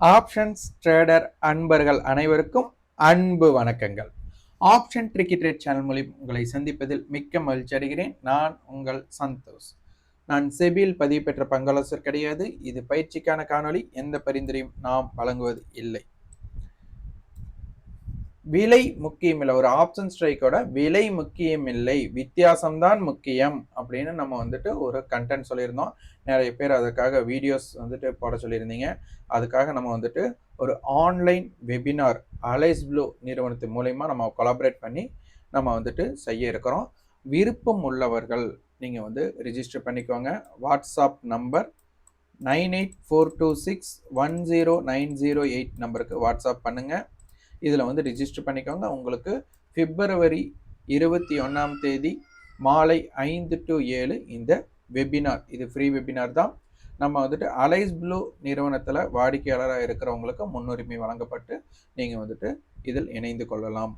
Options trader அன்பர்கள் அனைவருக்கும் அன்பு வணக்கங்கள். ஆப்ஷன் ட்ரிக்கி ட்ரேட் சேனல் மூலம் உங்களை சந்திப்பதில் மிக்க மகிழ்ச்சி அடைகிறேன். நான் உங்கள் சந்தோஷ். நான் செபியில் பதிவு பெற்ற பங்களாசர் கிடையாது. இது பயிற்சிக்கான காணொளி. எந்த பரிந்துரையும் நாம் வழங்குவது இல்லை. விலை முக்கியம் இல்லை ஒரு ஆப்ஷன் ஸ்ட்ரைக்கோட விலை முக்கியம் இல்லை வித்தியாசம்தான் முக்கியம் அப்படின்னு நம்ம வந்துட்டு ஒரு கண்டென்ட் சொல்லியிருந்தோம். நிறைய பேர் அதுக்காக வீடியோஸ் வந்துட்டு போட சொல்லியிருந்தீங்க. அதுக்காக நம்ம வந்துட்டு ஒரு ஆன்லைன் வெபினார் அலைஸ் ப்ளூ நிறுவனத்து மூலயமா நம்ம கொலாபரேட் பண்ணி நம்ம வந்துட்டு செய்ய இருக்கிறோம். விருப்பம் உள்ளவர்கள் நீங்கள் வந்து ரிஜிஸ்டர் பண்ணிக்கோங்க. WhatsApp number nine eight four two six one zero nine zero eight நம்பருக்கு வாட்ஸ்அப் பண்ணுங்கள் இதில் வந்து ரிஜிஸ்டர் பண்ணிக்கோங்க. உங்களுக்கு பிப்ரவரி இருபத்தி ஒன்றாம் தேதி மாலை ஐந்து டு ஏழு இந்த வெபினார் இது ஃப்ரீ வெபினார் தான். நம்ம வந்துட்டு அலைஸ் ப்ளூ நிறுவனத்தில் வாடிக்கையாளராக இருக்கிறவங்களுக்கு முன்னுரிமை வழங்கப்பட்டு நீங்கள் வந்துட்டு இதில் இணைந்து கொள்ளலாம்.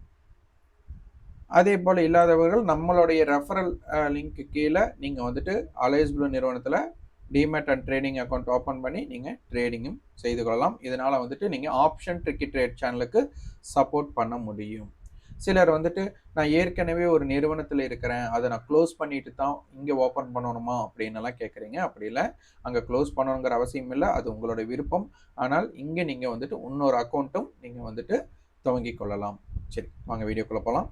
அதே போல் இல்லாதவர்கள் நம்மளுடைய ரெஃபரல் லிங்க்கு கீழே நீங்கள் வந்துட்டு அலைஸ் ப்ளூ நிறுவனத்தில் demat and trading account open பண்ணி நீங்கள் ட்ரேடிங்கும் செய்து கொள்ளலாம். இதனால் வந்துட்டு நீங்கள் ஆப்ஷன் ட்ரிக்கி ட்ரேட் சேனலுக்கு சப்போர்ட் பண்ண முடியும். சிலர் வந்துட்டு நான் ஏற்கனவே ஒரு நிறுவனத்தில் இருக்கிறேன். அதை நான் க்ளோஸ் பண்ணிட்டு தான் இங்கே ஓப்பன் பண்ணணுமா? அப்படின்னுலாம் கேட்குறீங்க அப்படி இல்லை. அங்கே க்ளோஸ் பண்ணணுங்கிற அவசியம் இல்லை. அது உங்களோட விருப்பம். ஆனால் இங்கே நீங்கள் வந்துட்டு இன்னொரு அக்கௌண்ட்டும் நீங்கள் வந்துட்டு துவங்கி கொள்ளலாம். சரி வாங்க வீடியோக்குள்ளே போகலாம்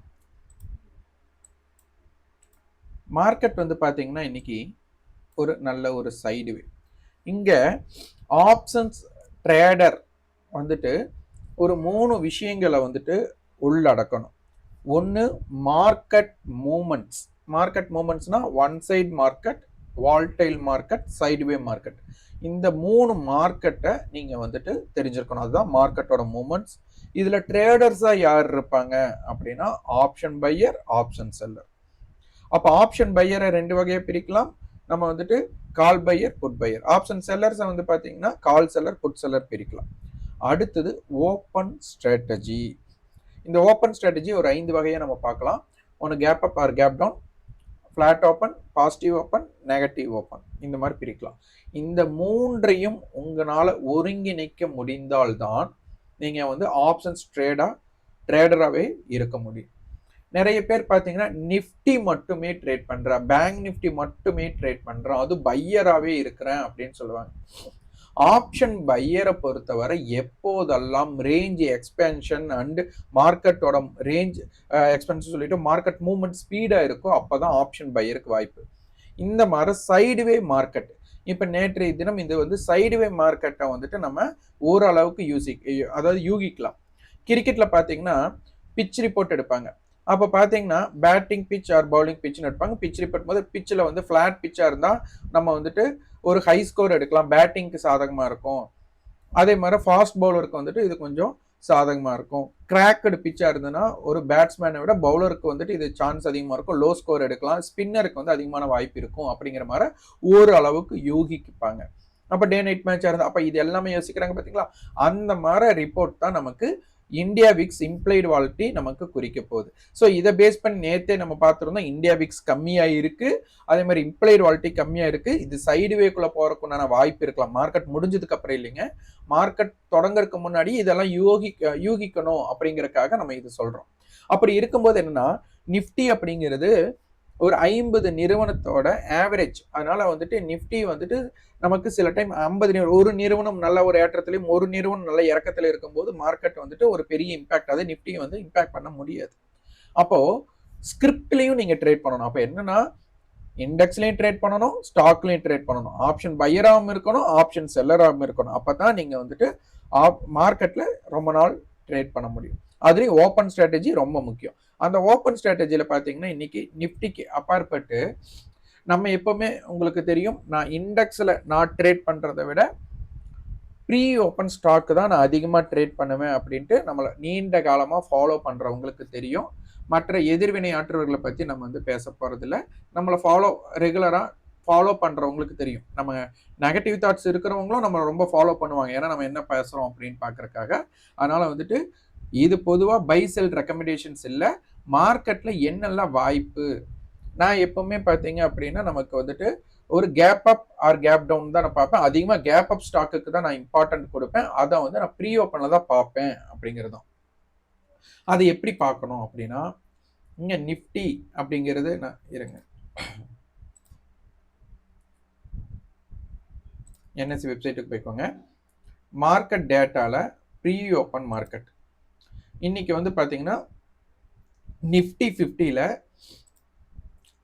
மார்க்கெட் வந்து பார்த்தீங்கன்னா இன்னைக்கு ஒரு நல்ல ஒரு சைடுவே இங்கே ஆப்ஷன்ஸ் ட்ரேடர் வந்துட்டு ஒரு மூணு விஷயங்களை வந்துட்டு உள்ளடக்கணும். ஒன்று market moments market மூமெண்ட்ஸ்னால் one side market volatile market sideway market இந்த மூணு மார்க்கெட்டை நீங்கள் வந்துட்டு தெரிஞ்சிருக்கணும். அதுதான் மார்க்கெட்டோட மூமெண்ட்ஸ் இதில் ட்ரேடர்ஸாக யார் இருப்பாங்க அப்படின்னா ஆப்ஷன் பையர் ஆப்ஷன் செல்லர் அப்போ ஆப்ஷன் பையரை ரெண்டு வகையாக பிரிக்கலாம். நம்ம வந்துட்டு call buyer put buyer option செல்லர்ஸை வந்து பார்த்தீங்கன்னா கால் செல்லர் புட் செல்லர் பிரிக்கலாம். அடுத்தது ஓப்பன் ஸ்ட்ராட்டஜி இந்த ஓப்பன் ஸ்ட்ராட்டஜி ஒரு ஐந்து வகையை நம்ம பார்க்கலாம். ஒன்று gap up or gap down flat open positive open negative open இந்த மாதிரி பிரிக்கலாம். இந்த மூன்றையும் உங்களால் ஒருங்கிணைக்க முடிந்தால்தான் நீங்கள் வந்து ஆப்ஷன்ஸ் ட்ரேடாக ட்ரேடராகவே இருக்க முடியும். நிறைய பேர் பார்த்தீங்கன்னா நிஃப்டி மட்டுமே ட்ரேட் பண்ணுறேன் பேங்க் நிஃப்டி மட்டுமே ட்ரேட் பண்ணுறேன் அது பையராகவே இருக்கிறேன் அப்படின்னு சொல்லுவாங்க. ஆப்ஷன் பையரை பொறுத்தவரை எப்போதெல்லாம் ரேஞ்ச் எக்ஸ்பென்ஷன் அண்டு மார்க்கெட்டோட ரேஞ்ச் எக்ஸ்பென்ஷன் சொல்லிட்டு மார்க்கெட் மூவ்மெண்ட் ஸ்பீடாக இருக்கோ அப்போ தான் ஆப்ஷன் பையருக்கு வாய்ப்பு. இந்த மாதிரி சைடுவே மார்க்கெட் இப்போ நேற்றைய தினம் இது வந்து சைடுவே மார்க்கெட்டை வந்துட்டு நம்ம ஓரளவுக்கு யூசி அதாவது யூகிக்கலாம். கிரிக்கெட்டில் பார்த்தீங்கன்னா பிச் ரிப்போர்ட் எடுப்பாங்க. அப்போ பார்த்தீங்கன்னா பேட்டிங் பிச் ஆர் பவுலிங் பிச்னு எடுப்பாங்க. பிச் ரிப்போர்ட் போது பிச்சில் வந்து ஃப்ளாட் பிச்சாக இருந்தால் நம்ம வந்துட்டு ஒரு ஹை ஸ்கோர் எடுக்கலாம். பேட்டிங்க்கு சாதகமாக இருக்கும். அதே மாதிரி ஃபாஸ்ட் பவுலருக்கு வந்துட்டு இது கொஞ்சம் சாதகமாக இருக்கும். கிராக்கடு பிச்சாக இருந்ததுன்னா ஒரு பேட்ஸ்மேனை விட பவுலருக்கு வந்துட்டு இது சான்ஸ் அதிகமாக இருக்கும். லோ ஸ்கோர் எடுக்கலாம். ஸ்பின்னருக்கு வந்து அதிகமான வாய்ப்பு இருக்கும் அப்படிங்கிற மாதிரி ஒரு அளவுக்கு யூகிப்பாங்க. அப்போ டே நைட் மேட்சாக இருந்தால் அப்போ இது எல்லாமே யோசிக்கிறாங்க பார்த்தீங்களா அந்த மாதிரி ரிப்போர்ட் தான் நமக்கு இந்தியா விக்ஸ் இம்ப்ளைடு வாலிட்டி நமக்கு குறிக்க போகுது. ஸோ இதை பேஸ் பண்ணி நேற்றே நம்ம பார்த்துருந்தோம் இந்தியா விக்ஸ் கம்மியாக இருக்கு அதே மாதிரி இம்ப்ளைடு வாலிட்டி கம்மியாக இருக்கு. இது சைடு வேக்குள்ள போகிறக்குண்டான வாய்ப்பு இருக்கலாம். மார்க்கெட் முடிஞ்சதுக்கு அப்புறம் இல்லைங்க. மார்க்கெட் தொடங்கறதுக்கு முன்னாடி இதெல்லாம் யூகி யூகிக்கணும் அப்படிங்கிறக்காக நம்ம இது சொல்கிறோம் அப்படி இருக்கும்போது என்னன்னா நிஃப்டி அப்படிங்கிறது ஒரு ஐம்பது நிறுவனத்தோட ஆவரேஜ் அதனால வந்துட்டு நிஃப்டி வந்துட்டு நமக்கு சில டைம் ஐம்பது ஒரு நிறுவனம் நல்ல ஒரு ஏற்றத்திலையும் ஒரு நிறுவனம் நல்ல இறக்கத்தில் இருக்கும்போது மார்க்கெட் வந்துட்டு ஒரு பெரிய இம்பாக்ட் அதை நிஃப்டியை வந்து இம்பாக்ட் பண்ண முடியாது. அப்போ ஸ்கிரிப்ட்லையும் நீங்க ட்ரேட் பண்ணணும். அப்போ என்னன்னா இண்டெக்ஸ்லையும் ட்ரேட் பண்ணணும் ஸ்டாக்லையும் ட்ரேட் பண்ணணும். ஆப்ஷன் பையராகவும் இருக்கணும் ஆப்ஷன் செல்லராகவும் இருக்கணும். அப்போ தான் நீங்கள் வந்துட்டு மார்க்கெட்டில் ரொம்ப நாள் ட்ரேட் பண்ண முடியும். அதுலேயும் ஓப்பன் ஸ்ட்ராட்டஜி ரொம்ப முக்கியம். அந்த ஓப்பன் ஸ்ட்ராட்டஜியில் பார்த்தீங்கன்னா இன்னைக்கு நிஃப்டிக்கு அப்பாற்பட்டு நம்ம எப்போவுமே உங்களுக்கு தெரியும் நான் இண்டெக்ஸில் நான் ட்ரேட் பண்ணுறதை விட ப்ரீ ஓப்பன் ஸ்டாக்கு தான் நான் அதிகமாக ட்ரேட் பண்ணுவேன் அப்படின்ட்டு நம்மளை நீண்ட காலமாக ஃபாலோ பண்ணுறவங்களுக்கு தெரியும். மற்ற எதிர்வினை ஆற்றுவர்களை பற்றி நம்ம வந்து பேச போகிறதில்ல நம்மளை ஃபாலோ ரெகுலராக ஃபாலோ பண்ணுறவங்களுக்கு தெரியும். நம்ம நெகட்டிவ் தாட்ஸ் இருக்கிறவங்களும் நம்ம ரொம்ப ஃபாலோ பண்ணுவாங்க. ஏன்னா நம்ம என்ன பேசுகிறோம் அப்படின்னு பார்க்குறக்காக அதனால் வந்துட்டு இது பொதுவாக பை செல் ரெக்கமெண்டேஷன்ஸ் இல்லை மார்க்கெட்டில் என்னெல்லாம் வாய்ப்பு? நான் எப்பவுமே பார்த்தீங்க அப்படின்னா நமக்கு வந்துட்டு ஒரு gap up or gap down தான் நான் பார்ப்பேன். அதிகமாக கேப் அப் ஸ்டாக்குக்கு தான் நான் இம்பார்ட்டன்ட் கொடுப்பேன். அதை வந்து நான் ப்ரீ ஓப்பனில் தான் பார்ப்பேன் அப்படிங்கிறதும். அதை எப்படி பார்க்கணும் அப்படின்னா இங்கே நிஃப்டி அப்படிங்கிறது நான் இருங்க. என்எஸ்சி வெப்சைட்டுக்கு போய்க்கோங்க. மார்க்கெட் டேட்டாவில் ப்ரீ ஓப்பன் மார்க்கெட் இன்னைக்கு வந்து பார்த்தீங்கன்னா நிஃப்டி ஃபிஃப்டியில்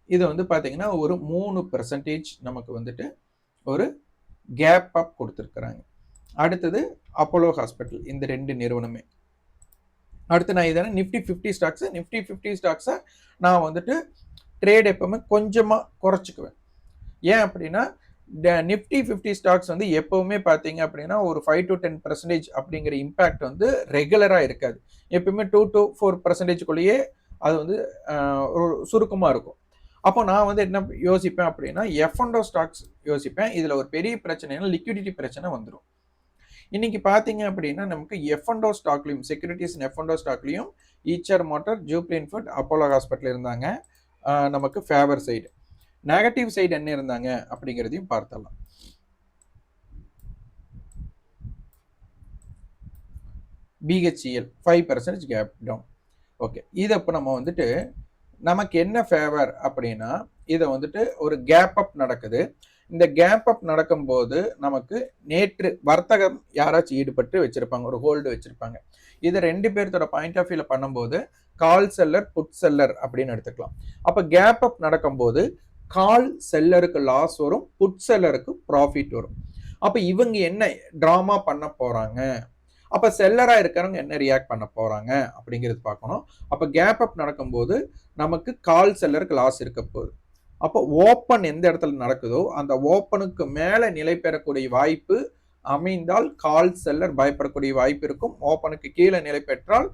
இது வந்து பார்த்தீங்கன்னா ஒரு மூணு பெர்சன்டேஜ் நமக்கு வந்துட்டு ஒரு கேப் அப் கொடுத்துருக்குறாங்க. அடுத்தது அப்போலோ ஹாஸ்பிட்டல் இந்த ரெண்டு நிறுவனமே. அடுத்து நான் இதான Nifty fifty stocks Nifty fifty ஸ்டாக்ஸை நான் வந்துட்டு ட்ரேட் எப்பவுமே கொஞ்சமாக குறைச்சிக்குவேன். ஏன் அப்படின்னா நிஃப்டி ஃபிஃப்டி ஸ்டாக்ஸ் வந்து எப்பவுமே பார்த்தீங்க அப்படின்னா ஒரு ஃபைவ் டு டென் பர்சன்டேஜ் அப்படிங்கிற இம்பேக்ட் வந்து ரெகுலராக இருக்காது. எப்பவுமே டூ டு ஃபோர் பர்சன்டேஜ்குள்ளேயே அது வந்து சுருக்கமாக இருக்கும். அப்போ நான் வந்து என்ன யோசிப்பேன் அப்படின்னா எஃப்என்டோ ஸ்டாக்ஸ் யோசிப்பேன். இதில் ஒரு பெரிய பிரச்சனைனா லிக்விடிட்டி பிரச்சனை வந்துடும் இன்னைக்கு பார்த்தீங்க அப்படின்னா நமக்கு எஃப்என்டோ ஸ்டாக்லையும் securities F and O ஸ்டாக்லையும் Eicher motor Jubilant food Apollo hospital இருந்தாங்க. நமக்கு ஃபேவர் சைடு நெகட்டிவ் சைடு என்ன இருந்தாங்க அப்படிங்கிறதையும் பார்த்தலாம் B H E L five percentage gap down okay இதை இப்போ நம்ம வந்துட்டு நமக்கு என்ன ஃபேவர் அப்படின்னா இதை வந்துட்டு ஒரு கேப் அப் நடக்குது. இந்த கேப் அப் நடக்கும்போது நமக்கு நேற்று வர்த்தகம் யாராச்சும் ஈடுபட்டு வச்சிருப்பாங்க ஒரு ஹோல்டு வச்சிருப்பாங்க. இதை ரெண்டு பேர்த்தோட பாயிண்ட் ஆஃப் வியூல பண்ணும்போது கால் செல்லர் புட் செல்லர் அப்படின்னு எடுத்துக்கலாம். அப்போ கேப் அப் நடக்கும்போது கால் செல்லருக்கு லாஸ் வரும் புட் செல்லருக்கு ப்ராஃபிட் வரும். அப்போ இவங்க என்ன ட்ராமா பண்ண போறாங்க? அப்போ செல்லராக இருக்கிறவங்க என்ன ரியாக்ட் பண்ண போகிறாங்க அப்படிங்கிறது பார்க்கணும். அப்போ கேப் அப் நடக்கும்போது நமக்கு கால் செல்லருக்கு லாஸ் இருக்க போகுது. அப்போ ஓப்பன் எந்த இடத்துல நடக்குதோ அந்த ஓப்பனுக்கு மேலே நிலை பெறக்கூடிய வாய்ப்பு அமைந்தால் கால் செல்லர் பயப்படக்கூடிய வாய்ப்பு இருக்கும். ஓப்பனுக்கு கீழே நிலை பெற்றால்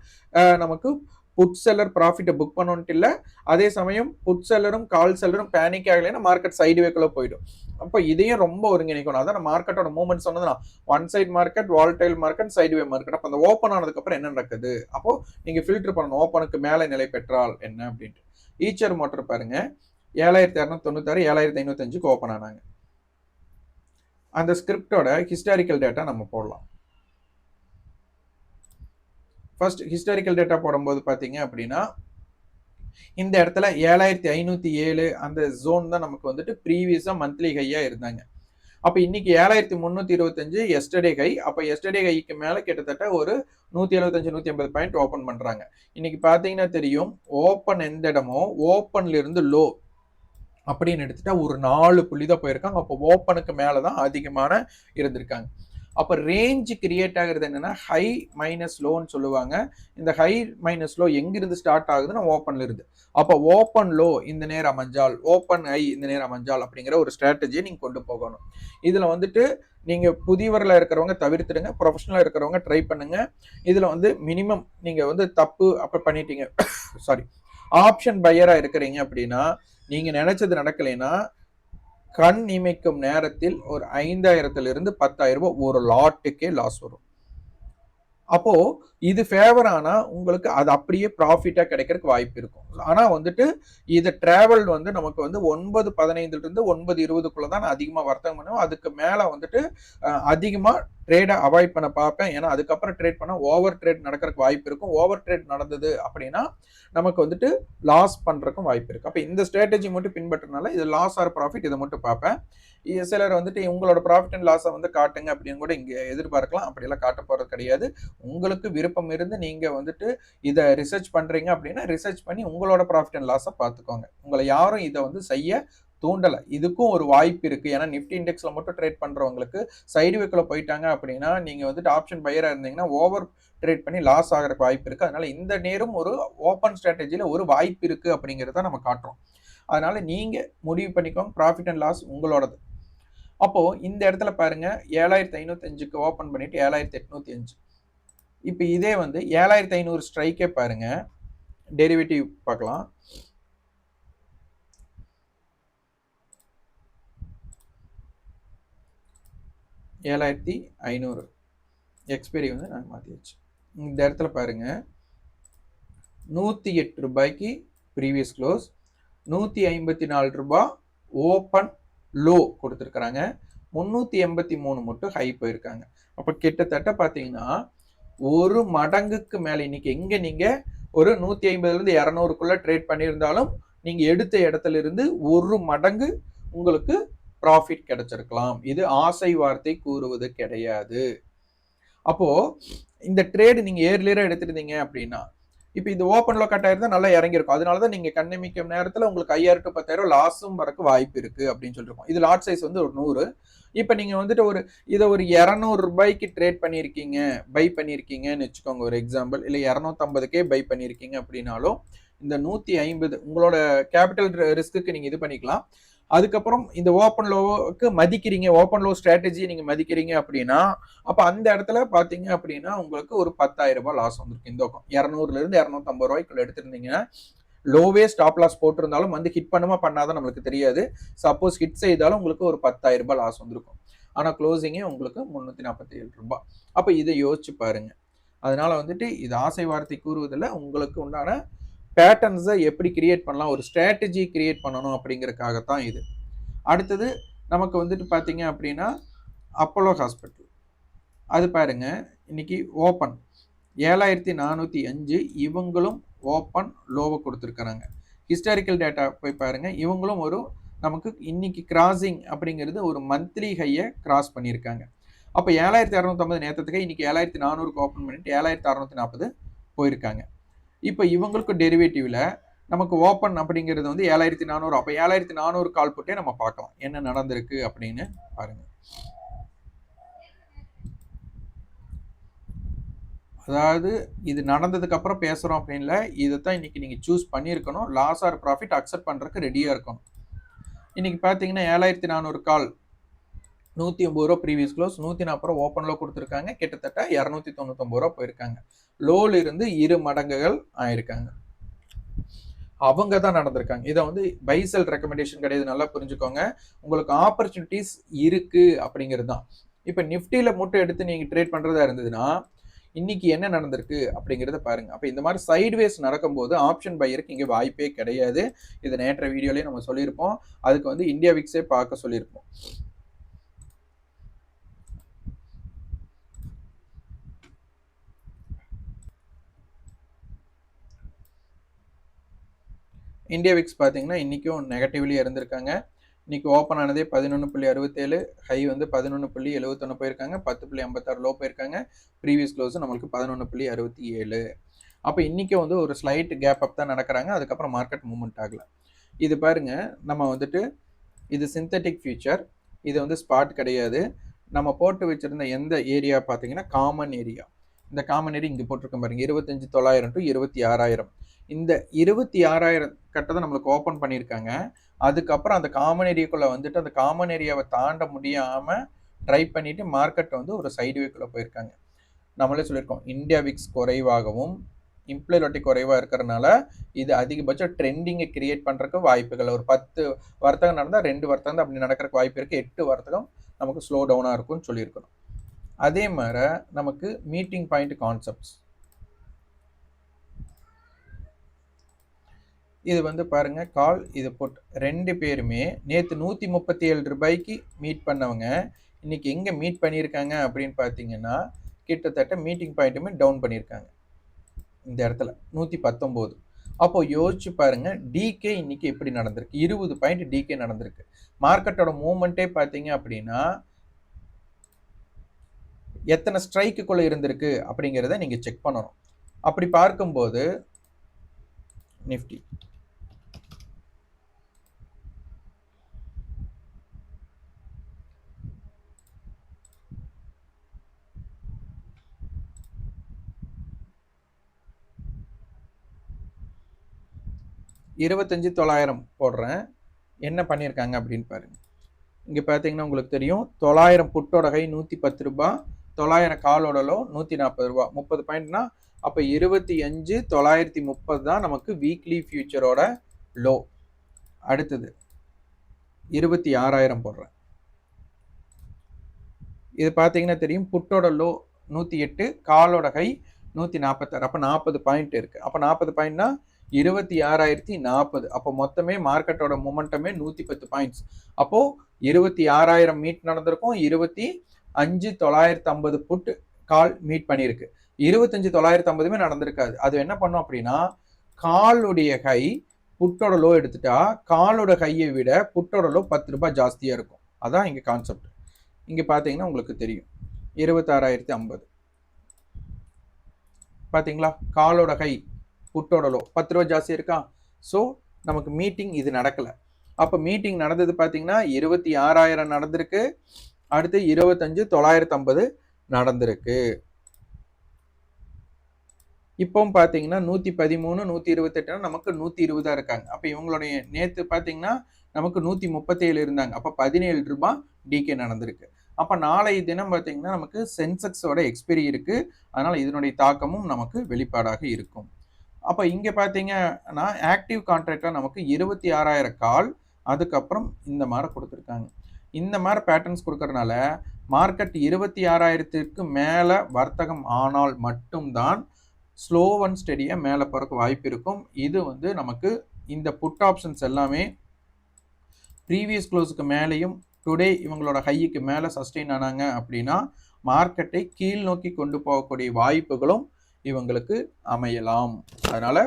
நமக்கு புட் செல்லர் ப்ராஃபிட்டை புக் பண்ணணுன்ட்டு இல்லை அதே சமயம் புட் செல்லரும் கால் செல்லரும் பேனிக் ஆகலைன்னா மார்க்கெட் சைடு வேக்கில் போயிடும். அப்போ இதையும் ரொம்ப ஒருங்கிணைக்கணும். அதான் மார்க்கெட்டோட movement சொன்னதுனா one side market volatile market side way market அப்போ அந்த ஓப்பன் ஆனதுக்கப்புறம் என்ன நடக்குது? அப்போது நீங்கள் ஃபில்டர் பண்ணணும். ஓப்பனுக்கு மேலே நிலை பெற்றால் என்ன அப்படின்ட்டு. ஈச்சர் மோட்டர் பாருங்க. ஏழாயிரத்தி இரநூத்தி தொண்ணூத்தாறு ஏழாயிரத்தி ஐநூத்தஞ்சுக்கு ஓப்பன் ஆனாங்க. அந்த ஸ்கிரிப்டோட ஹிஸ்டாரிக்கல் டேட்டா நம்ம போடலாம். ஃபர்ஸ்ட் ஹிஸ்டாரிக்கல் டேட்டா போடும்போது பார்த்தீங்க அப்படின்னா இந்த இடத்துல ஏழாயிரத்தி ஐநூற்றி ஏழு அந்த ஜோன் தான் நமக்கு வந்துட்டு ப்ரீவியஸாக மந்த்லி ஹையாக இருந்தாங்க. அப்போ இன்னைக்கு ஏழாயிரத்தி முந்நூற்றி இருபத்தஞ்சு எஸ்டர்டே ஹை அப்போ எஸ்டர்டே ஹைக்கு மேலே கிட்டத்தட்ட ஒரு நூற்றி எழுபத்தஞ்சு நூற்றி ஐம்பது பாயிண்ட் ஓப்பன் பண்ணுறாங்க இன்னைக்கு பார்த்தீங்கன்னா தெரியும் ஓப்பன் எந்த இடமோ ஓப்பன்ல இருந்து லோ அப்படின்னு எடுத்துட்டா ஒரு நாலு புள்ளி தான் போயிருக்காங்க. அப்போ ஓப்பனுக்கு மேலே தான் அதிகமான இருந்திருக்காங்க. அப்போ ரேஞ்சு கிரியேட் ஆகுறது என்னன்னா ஹை மைனஸ் லோன்னு சொல்லுவாங்க. இந்த ஹை மைனஸ் லோ எங்கிருந்து ஸ்டார்ட் ஆகுதுன்னா ஓப்பன்ல இருந்து. அப்போ ஓப்பன் லோ இந்த நேரம் அமைஞ்சால் ஓப்பன் ஹை இந்த நேரம் அமைஞ்சால் அப்படிங்கிற ஒரு ஸ்ட்ராட்டஜியை நீங்கள் கொண்டு போகணும். இதில் வந்துட்டு நீங்கள் புதியவரில் இருக்கிறவங்க தவிர்த்துடுங்க ப்ரொஃபஷனலாக இருக்கிறவங்க ட்ரை பண்ணுங்க. இதில் வந்து மினிமம் நீங்கள் வந்து தப்பு அப்போ பண்ணிட்டீங்க. சாரி ஆப்ஷன் பையராக இருக்கிறீங்க அப்படின்னா நீங்கள் நினைச்சது நடக்கலைன்னா கண் இமைக்கும் நேரத்தில் ஒரு ஐந்தாயிரத்திலிருந்து பத்தாயிரம் ரூபாய் ஒரு லாட்டுக்கே லாஸ் வரும். அப்போ இது ஃபேவர் ஆனால் உங்களுக்கு அது அப்படியே ப்ராஃபிட்டாக கிடைக்கிறதுக்கு வாய்ப்பு இருக்கும். ஆனால் வந்துட்டு இது டிராவல் வந்து நமக்கு வந்து ஒன்பது பதினைந்துலேருந்து ஒன்பது இருபதுக்குள்ளே தான் நான் அதிகமாக வர்த்தகம் பண்ணுவேன். அதுக்கு மேலே வந்துட்டு அதிகமாக ட்ரேடை அவாய்ட் பண்ண பார்ப்பேன். ஏன்னா அதுக்கப்புறம் ட்ரேட் பண்ணால் ஓவர் ட்ரேட் நடக்கிறதுக்கு வாய்ப்பு இருக்கும். ஓவர் ட்ரேட் நடந்தது அப்படின்னா நமக்கு வந்துட்டு லாஸ் பண்ணுறக்கும் வாய்ப்பு இருக்குது அப்போ இந்த ஸ்ட்ராட்டஜி மட்டும் பின்பற்றனால இது லாஸ் ஆர் ப்ராஃபிட் இதை மட்டும் பார்ப்பேன். சிலர் வந்துட்டு உங்களோட ப்ராஃபிட் அண்ட் லாஸை வந்து காட்டுங்க அப்படின்னு கூட இங்கே எதிர்பார்க்கலாம். அப்படியெல்லாம் காட்ட போகிறது கிடையாது. உங்களுக்கு விருப்பம் இருந்து நீங்கள் வந்துட்டு இதை ரிசர்ச் பண்ணுறீங்க அப்படின்னா ரிசர்ச் பண்ணி உங்களோட ப்ராஃபிட் அண்ட் லாஸை பார்த்துக்கோங்க உங்களை யாரும் இதை வந்து செய்ய தூண்டலை. இதுக்கும் ஒரு வாய்ப்பு இருக்குது ஏன்னா நிஃப்டி இண்டெக்ஸில் மட்டும் ட்ரேட் பண்ணுறவங்களுக்கு சைடு வேக்கில் போயிட்டாங்க அப்படின்னா நீங்கள் வந்துட்டு ஆப்ஷன் பையராக இருந்தீங்கன்னா ஓவர் ட்ரேட் பண்ணி லாஸ் ஆகிறதுக்கு வாய்ப்பு இருக்குது அதனால் இந்த நேரம் ஒரு ஓப்பன் ஸ்ட்ராட்டஜியில் ஒரு வாய்ப்பு இருக்குது அப்படிங்கிறத நம்ம காட்டுறோம். அதனால் நீங்கள் முடிவு பண்ணிக்கோங்க. ப்ராஃபிட் அண்ட் லாஸ் உங்களோடது. அப்போது இந்த இடத்துல பாருங்கள் ஏழாயிரத்தி ஐநூற்றஞ்சுக்கு ஓப்பன் பண்ணிவிட்டு ஏழாயிரத்தி எட்நூற்றி அஞ்சு. இப்போ இதே வந்து ஏழாயிரத்தி ஐநூறு ஸ்ட்ரைக்கே பாருங்கள் டெரிவேட்டிவ் பார்க்கலாம். ஏழாயிரத்தி ஐநூறு. எக்ஸ்பைரி வந்து நாங்கள் மாற்றியாச்சு இந்த இடத்துல பாருங்கள் நூற்றி எட்டு ரூபாய்க்கு ப்ரீவியஸ் க்ளோஸ் நூற்றி ஐம்பத்தி நாலு ரூபா ஓப்பன் லோ கொடுத்துருக்குறாங்க. முந்நூற்றி எண்பத்தி மூணு மட்டும் ஹை போயிருக்காங்க. அப்போ கிட்டத்தட்ட பார்த்தீங்கன்னா ஒரு மடங்குக்கு மேலே. இன்னைக்கு எங்கே நீங்கள் ஒரு நூற்றி ஐம்பதுலேருந்து இரநூறுக்குள்ளே ட்ரேட் பண்ணியிருந்தாலும் நீங்கள் எடுத்த இடத்துல இருந்து ஒரு மடங்கு உங்களுக்கு ப்ராஃபிட் கிடைச்சிருக்கலாம். இது ஆசை வார்த்தை கூறுவது கிடையாது. அப்போ இந்த ட்ரேடு நீங்க ஏர்லியரா எடுத்திருந்தீங்க அப்படின்னா இப்போ இது ஓப்பன்ல கட் ஆயிருந்தா நல்லா இறங்கிருக்கும் அதனால தான் நீங்க கண்ணமிக்கும் நேரத்துல உங்களுக்கு ஐயாயிரம் டு பத்தாயிரம் லாஸும் வரக்கு வாய்ப்பு இருக்கு அப்படின்னு சொல்லிருக்கோம். இது லாட் சைஸ் வந்து ஒரு நூறு. இப்போ நீங்க வந்துட்டு ஒரு இதை ஒரு இரநூறு ரூபாய்க்கு ட்ரேட் பண்ணியிருக்கீங்க பை பண்ணியிருக்கீங்கன்னு வச்சுக்கோங்க. ஒரு எக்ஸாம்பிள் இல்லை இரநூத்தம்பதுக்கே பை பண்ணியிருக்கீங்க அப்படின்னாலும் இந்த நூற்றி ஐம்பது உங்களோட கேபிட்டல் ரிஸ்க்கு நீங்கள் இது பண்ணிக்கலாம். அதுக்கப்புறம் இந்த ஓப்பன் லோவுக்கு மதிக்கிறீங்க ஓப்பன் லோ ஸ்ட்ராட்டஜி நீங்க மதிக்கிறீங்க அப்படின்னா அப்ப அந்த இடத்துல பாத்தீங்க அப்படின்னா உங்களுக்கு ஒரு பத்தாயிரம் ரூபாய் லாஸ் வந்திருக்கு இந்த பக்கம். இரநூறுல இருந்து இரநூத்தம்பது ரூபாய்க்குள்ள எடுத்திருந்தீங்கன்னா லோவே ஸ்டாப் லாஸ் போட்டிருந்தாலும் வந்து ஹிட் பண்ணுமா பண்ணாதான் நம்மளுக்கு தெரியாது. சப்போஸ் ஹிட் செய்தாலும் உங்களுக்கு ஒரு பத்தாயிரம் ரூபாய் லாஸ் வந்திருக்கும். ஆனா க்ளோசிங்கே உங்களுக்கு முந்நூற்றி நாற்பத்தி ஏழு ரூபாய். அப்போ இதை யோசிச்சு பாருங்க. அதனால வந்துட்டு இது ஆசை வார்த்தை கூறுவதில் உங்களுக்கு உண்டான பேட்டர்ன்ஸை எப்படி கிரியேட் பண்ணலாம் ஒரு ஸ்ட்ராட்டஜி கிரியேட் பண்ணணும் அப்படிங்கறக்காகத்தான் இது. அடுத்தது நமக்கு வந்துட்டு பார்த்தீங்க அப்படின்னா அப்போலோ ஹாஸ்பிட்டல் அது பாருங்க இன்னைக்கு ஓப்பன் ஏழாயிரத்தி நானூற்றி அஞ்சு இவங்களும் ஓப்பன் லோவை கொடுத்துருக்குறாங்க. ஹிஸ்டாரிக்கல் டேட்டா போய் பாருங்கள் இவங்களும் ஒரு நமக்கு இன்னைக்கு கிராசிங் அப்படிங்கிறது ஒரு மந்த்லி ஹையை கிராஸ் பண்ணியிருக்காங்க. அப்போ ஏழாயிரத்தி அறநூற்றம்பது நேரத்துக்கு இன்னைக்கு ஏழாயிரத்தி நானூறுக்கு ஓப்பன் பண்ணிட்டு ஏழாயிரத்தி அறநூற்றி நாற்பது போயிருக்காங்க. இப்போ இவங்களுக்கு டெரிவேட்டிவ்ல நமக்கு ஓப்பன் அப்படிங்கிறது வந்து ஏழாயிரத்தி நானூறு. அப்போ ஏழாயிரத்தி நானூறு கால் போட்டே நம்ம பார்க்கலாம். என்ன நடந்திருக்கு அப்படின்னு பாருங்க. அதாவது இது நடந்ததுக்கு அப்புறம் பேசுறோம் அப்படின்ல இதை தான் இன்னைக்கு நீங்க சூஸ் பண்ணியிருக்கணும். லாஸ் ஆர் ப்ராஃபிட் அக்செப்ட் பண்றதுக்கு ரெடியா இருக்கணும். இன்னைக்கு பார்த்தீங்கன்னா ஏழாயிரத்தி நானூறு கால் நூற்றி ஐம்பது ரூபா ப்ரீவியஸ் க்ளோஸ் நூற்றி நாற்பது ரூபா ஓப்பனில் கொடுத்துருக்காங்க. கிட்டத்தட்ட இரநூத்தி தொண்ணூத்தொம்பது ரூபா போயிருக்காங்க. லோல இருந்து இரு மடங்குகள் ஆயிருக்காங்க. அவங்க தான் நடந்திருக்காங்க. இதை வந்து பைசல் ரெக்கமெண்டேஷன் கிடையாது நல்லா புரிஞ்சுக்கோங்க. உங்களுக்கு ஆப்பர்ச்சுனிட்டிஸ் இருக்கு அப்படிங்கிறது தான் இப்போ நிஃப்டியில் மட்டும் எடுத்து நீங்கள் ட்ரேட் பண்ணுறதா இருந்ததுன்னா இன்னைக்கு என்ன நடந்திருக்கு அப்படிங்கிறத பாருங்க. அப்போ இந்த மாதிரி சைட்வேஸ் நடக்கும்போது ஆப்ஷன் பையருக்கு இங்கே வாய்ப்பே கிடையாது. இதை நேற்ற வீடியோலேயே நம்ம சொல்லியிருப்போம். அதுக்கு வந்து இந்தியா விக்ஸே பார்க்க சொல்லியிருப்போம். இந்தியா விக்ஸ் பார்த்தீங்கன்னா இன்றைக்கும் நெகட்டிவ்லி இருந்திருக்காங்க. இன்றைக்கி ஓப்பன் ஆனதே பதினொன்று புள்ளி அறுபத்தேழு ஹை வந்து பதினொன்று புள்ளி எழுபத்தொன்று போயிருக்காங்க பத்து புள்ளி ஐம்பத்தாறு லோ போயிருக்காங்க. ப்ரீவியஸ் க்ளோஸ் நம்மளுக்கு பதினொன்று புள்ளி அறுபத்தி ஏழு அப்போ இன்றைக்கும் வந்து ஒரு ஸ்லைட் கேப் அப் தான் நடக்கிறாங்க அதுக்கப்புறம் மார்க்கெட் மூவ்மெண்ட் ஆகல. இது பாருங்க நம்ம வந்துட்டு இது சிந்தட்டிக் ஃபியூச்சர் இது வந்து ஸ்பாட் கிடையாது. நம்ம போட்டு வச்சுருந்த எந்த ஏரியா பார்த்தீங்கன்னா காமன் ஏரியா இந்த காமன் ஏரியா இங்கே போட்டிருக்கோம் பாருங்க இருபத்தஞ்சு தொள்ளாயிரம் டு இருபத்தி ஆறாயிரம். இந்த இருபத்தி ஆறாயிரம் கட்டத்தை நம்மளுக்கு ஓப்பன் பண்ணியிருக்காங்க. அதுக்கப்புறம் அந்த காமன் ஏரியாக்குள்ளே வந்துட்டு அந்த காமன் ஏரியாவை தாண்ட முடியாமல் ட்ரை பண்ணிவிட்டு மார்க்கெட் வந்து ஒரு சைடுவேக்குள்ளே போயிருக்காங்க. நம்மளே சொல்லியிருக்கோம் இந்தியா விக்ஸ் குறைவாகவும் இம்ப்ளாய்லட்டி குறைவாக இருக்கிறனால இது அதிகபட்சம் ட்ரெண்டிங்கை கிரியேட் பண்ணுறதுக்கு வாய்ப்புகள். ஒரு பத்து வர்த்தகம் நடந்தால் ரெண்டு வர்த்தகம் தான் அப்படி நடக்கிறதுக்கு வாய்ப்பு இருக்குது எட்டு வர்த்தகம் நமக்கு ஸ்லோ டவுனாக இருக்கும்னு சொல்லியிருக்கணும். அதே மாதிரி நமக்கு மீட்டிங் பாயிண்ட் கான்செப்ட்ஸ் இது வந்து பாருங்க கால் இது போட் ரெண்டு பேருமே நேற்று நூற்றி முப்பத்தி ஏழு ரூபாய்க்கு மீட் பண்ணவங்க. இன்னைக்கு எங்கே மீட் பண்ணியிருக்காங்க அப்படின்னு பார்த்தீங்கன்னா கிட்டத்தட்ட மீட்டிங் பாயிண்ட்டுமே டவுன் பண்ணியிருக்காங்க. இந்த இடத்துல நூற்றி பத்தொம்போது அப்போது யோசிச்சு பாருங்கள் டிகே இன்னைக்கு எப்படி நடந்திருக்கு? இருபது பாயிண்ட் டிகே நடந்திருக்கு. மார்க்கெட்டோட மூமெண்ட்டே பார்த்தீங்க அப்படின்னா எத்தனை ஸ்ட்ரைக்குள்ளே இருந்திருக்கு அப்படிங்கிறத நீங்கள் செக் பண்ணணும். அப்படி பார்க்கும்போது நிஃப்டி இருபத்தஞ்சி தொள்ளாயிரம் போடுறேன். என்ன பண்ணியிருக்காங்க அப்படின்னு பாருங்க. இங்கே பார்த்தீங்கன்னா உங்களுக்கு தெரியும் தொள்ளாயிரம் புட்டோடகை நூற்றி பத்து ரூபா தொள்ளாயிரம் காலோட லோ நூற்றி நாற்பது ரூபா முப்பது பாயிண்ட்னா அப்போ இருபத்தி அஞ்சு தொள்ளாயிரத்தி முப்பது தான் நமக்கு வீக்லி ஃபியூச்சரோட லோ அடுத்தது இருபத்தி ஆறாயிரம் போடுறேன். இது பார்த்தீங்கன்னா தெரியும் புட்டோட லோ நூற்றி எட்டு காலோட கை நூற்றி நாற்பத்தாறு அப்போ நாற்பது பாயிண்ட் இருக்குது அப்போ நாற்பது பாயிண்ட்னா இருபத்தி ஆறாயிரத்தி நாற்பது. அப்போ மொத்தமே மார்க்கெட்டோட மூமெண்டமே நூற்றி பத்து பாயிண்ட்ஸ் அப்போது இருபத்தி ஆறாயிரம் மீட் நடந்திருக்கும். இருபத்தி அஞ்சு தொள்ளாயிரத்து ஐம்பது புட்டு கால் மீட் பண்ணியிருக்கு. இருபத்தஞ்சு தொள்ளாயிரத்து ஐம்பதுமே நடந்திருக்காது. அது என்ன பண்ணோம் அப்படின்னா காலுடைய கை புட்டோட லோ எடுத்துட்டா காலோட கையை விட புட்டோட லோ பத்து ரூபாய் ஜாஸ்தியாக இருக்கும். அதான் இங்கே கான்செப்ட் இங்கே பார்த்தீங்கன்னா உங்களுக்கு தெரியும். இருபத்தாறாயிரத்தி ஐம்பது. பார்த்தீங்களா? காலோட கை புட்டோட லோ பத்து ரூபா ஜாஸ்தி இருக்கா? ஸோ நமக்கு மீட்டிங் இது நடக்கலை. அப்போ மீட்டிங் நடந்தது பார்த்தீங்கன்னா இருபத்தி ஆறாயிரம் நடந்திருக்கு. அடுத்து இருபத்தஞ்சு தொள்ளாயிரத்து ஐம்பது நடந்திருக்கு. இப்போவும் பார்த்தீங்கன்னா நூற்றி பதிமூணு நூற்றி இருபத்தெட்டுனா நமக்கு நூற்றி இருபதாக இருக்காங்க. அப்போ இவங்களுடைய நேற்று பார்த்தீங்கன்னா நமக்கு நூற்றி முப்பத்தேழு இருந்தாங்க. அப்போ பதினேழு ரூபாய் டிகே நடந்திருக்கு. அப்போ நாளைய தினம் பார்த்தீங்கன்னா நமக்கு சென்செக்ஸோட எக்ஸ்பெரி இருக்குது அதனால் இதனுடைய தாக்கமும் நமக்கு வெளிப்பாடாக இருக்கும். அப்போ இங்கே பார்த்தீங்கன்னா ஆக்டிவ் கான்ட்ராக்டாக நமக்கு இருபத்தி ஆறாயிரம் கால் அதுக்கப்புறம் இந்த மாதிரி கொடுத்துருக்காங்க. இந்த மாதிரி பேட்டர்ன்ஸ் கொடுக்கறனால மார்க்கெட் இருபத்தி ஆறாயிரத்திற்கு மேலே வர்த்தகம் ஆனால் மட்டும்தான் ஸ்லோ அண்ட் ஸ்டெடியாக மேலே போகிறக்கு வாய்ப்பு இருக்கும். இது வந்து நமக்கு இந்த புட் ஆப்ஷன்ஸ் எல்லாமே ப்ரீவியஸ் க்ளோஸுக்கு மேலேயும் டுடே இவங்களோட ஹையுக்கு மேலே சஸ்டெயின் ஆனாங்க அப்படின்னா மார்க்கெட்டை கீழ் நோக்கி கொண்டு போகக்கூடிய வாய்ப்புகளும் இவங்களுக்கு அமையலாம். அதனால்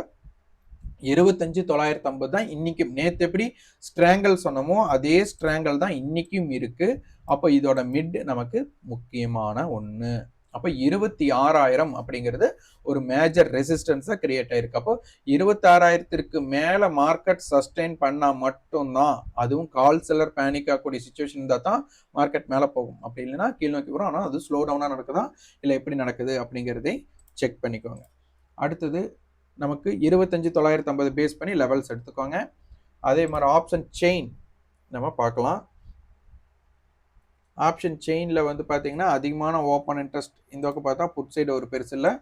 இருபத்தஞ்சு தொள்ளாயிரத்தி ஐம்பது தான் இன்னைக்கும். நேற்று எப்படி ஸ்ட்ராங்கல் சொன்னமோ அதே ஸ்ட்ராங்கல் தான் இன்னைக்கும் இருக்கு. அப்போ இதோட மிட் நமக்கு முக்கியமான ஒன்று அப்போ இருபத்தி ஆறாயிரம் அப்படிங்கிறது ஒரு மேஜர் ரெசிஸ்டன்ஸாக கிரியேட் ஆயிருக்கு. அப்போ இருபத்தாறாயிரத்திற்கு மேலே மார்க்கெட் சஸ்டெயின் பண்ணால் மட்டும்தான் அதுவும் கால் செல்லர் பேனிக் ஆகக்கூடிய சுச்சுவேஷன் இருந்தால் தான் மார்க்கெட் மேலே போகும். அப்படி இல்லைன்னா கீழ் நோக்கி வரும். ஆனால் அது ஸ்லோ டவுனாக நடக்குதா? இல்லை எப்படி நடக்குது அப்படிங்கிறதே செக் பண்ணிக்கோங்க. அடுத்தது நமக்கு இருபத்தஞ்சு தொள்ளாயிரத்து ஐம்பது பேஸ் பண்ணி லெவல்ஸ் எடுத்துக்கோங்க. அதே மாதிரி ஆப்ஷன் செயின் நம்ம பார்க்கலாம். ஆப்ஷன் செயினில் வந்து பார்த்தீங்கன்னா அதிகமான ஓப்பன் இன்ட்ரெஸ்ட் இந்த பக்கம் பார்த்தா புட் சைடு ஒரு பெருசு இல்லை.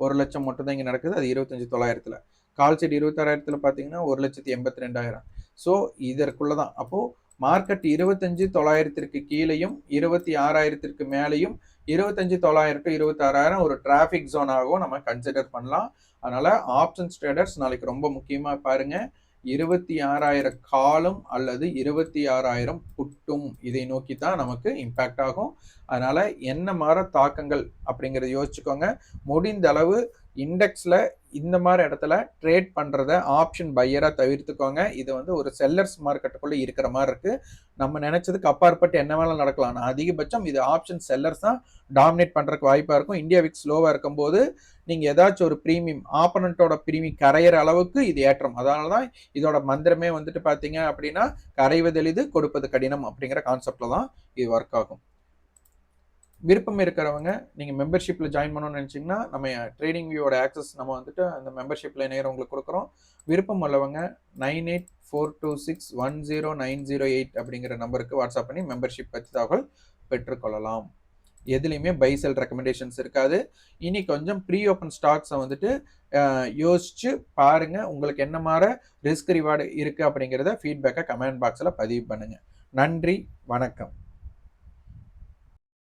ஒரு லட்சம் மட்டும் தான் இங்கே நடக்குது. அது இருபத்தஞ்சி தொள்ளாயிரத்தில். கால் சைடு இருபத்தாறாயிரத்தில் பார்த்தீங்கன்னா ஒரு லட்சத்தி எண்பத்தி ரெண்டாயிரம் ஸோ இதற்குள்ளே தான். அப்போது மார்க்கெட் இருபத்தஞ்சு தொள்ளாயிரத்திற்கு கீழேயும் இருபத்தி ஆறாயிரத்திற்கு மேலேயும் இருபத்தஞ்சு தொள்ளாயிரம் டு இருபத்தாறாயிரம் ஒரு டிராஃபிக் ஜோனாகவும் நம்ம கன்சிடர் பண்ணலாம். அதனால் ஆப்ஷன்ஸ் ட்ரேடர்ஸ் நாளைக்கு ரொம்ப முக்கியமாக பாருங்கள் இருபத்தி ஆறாயிரம் காலும் அல்லது இருபத்தி ஆறாயிரம் புட்டும் இதை நோக்கி தான் நமக்கு இம்பேக்ட் ஆகும். அதனால் என்ன மாதிரி தாக்கங்கள் அப்படிங்கிறத யோசிச்சுக்கோங்க. முடிந்த அளவு இண்டெக்ஸில் இந்த மாதிரி இடத்துல ட்ரேட் பண்ணுறத ஆப்ஷன் பையராக தவிர்த்துக்கோங்க. இது வந்து ஒரு செல்லர்ஸ் மார்க்கெட்டுக்குள்ளே இருக்கிற மாதிரி இருக்குது நம்ம நினச்சதுக்கு அப்பாற்பட்டு என்ன வேணாலும் நடக்கலாம். ஆனால் அதிகபட்சம் இது ஆப்ஷன் செல்லர்ஸ் தான் டாமினேட் பண்ணுறதுக்கு வாய்ப்பாக இருக்கும். இந்தியா விக் ஸ்லோவாக இருக்கும்போது நீங்கள் ஏதாச்சும் ஒரு ப்ரீமியம் ஆப்பனண்ட்டோட ப்ரீமியம் கரையிற அளவுக்கு இது ஏற்றம். அதனால தான் இதோட மந்திரமே வந்துட்டு பார்த்தீங்க அப்படின்னா கரைவதெளிது கொடுப்பது கடினம் அப்படிங்கிற கான்செப்டில் தான் இது ஒர்க் ஆகும். விருப்பம் இருக்கிறவங்க நீங்கள் மெம்பர்ஷிப்பில் ஜாயின் பண்ணணும்னு நினச்சிங்கன்னா நம்ம ட்ரேடிங் வியூவோட ஆக்சஸ் நம்ம வந்துட்டு அந்த மெம்பர்ஷிப்பில் நேரம் உங்களுக்கு கொடுக்குறோம். விருப்பம் உள்ளவங்க nine eight four two six one zero nine zero eight அப்படிங்கிற நம்பருக்கு வாட்ஸ்அப் பண்ணி மெம்பர்ஷிப் பற்றி தகவல் பெற்றுக்கொள்ளலாம். எதுலேயுமே பை செல் ரெக்கமெண்டேஷன்ஸ் இருக்காது. இனி கொஞ்சம் ப்ரீ ஓப்பன் ஸ்டாக்ஸை வந்துட்டு யோசிச்சு பாருங்கள் உங்களுக்கு என்ன மாதிரி ரிஸ்க் ரிவார்டு இருக்குது அப்படிங்கிறத ஃபீட்பேக்கை கமெண்ட் பாக்ஸில் பதிவு பண்ணுங்கள் நன்றி வணக்கம்.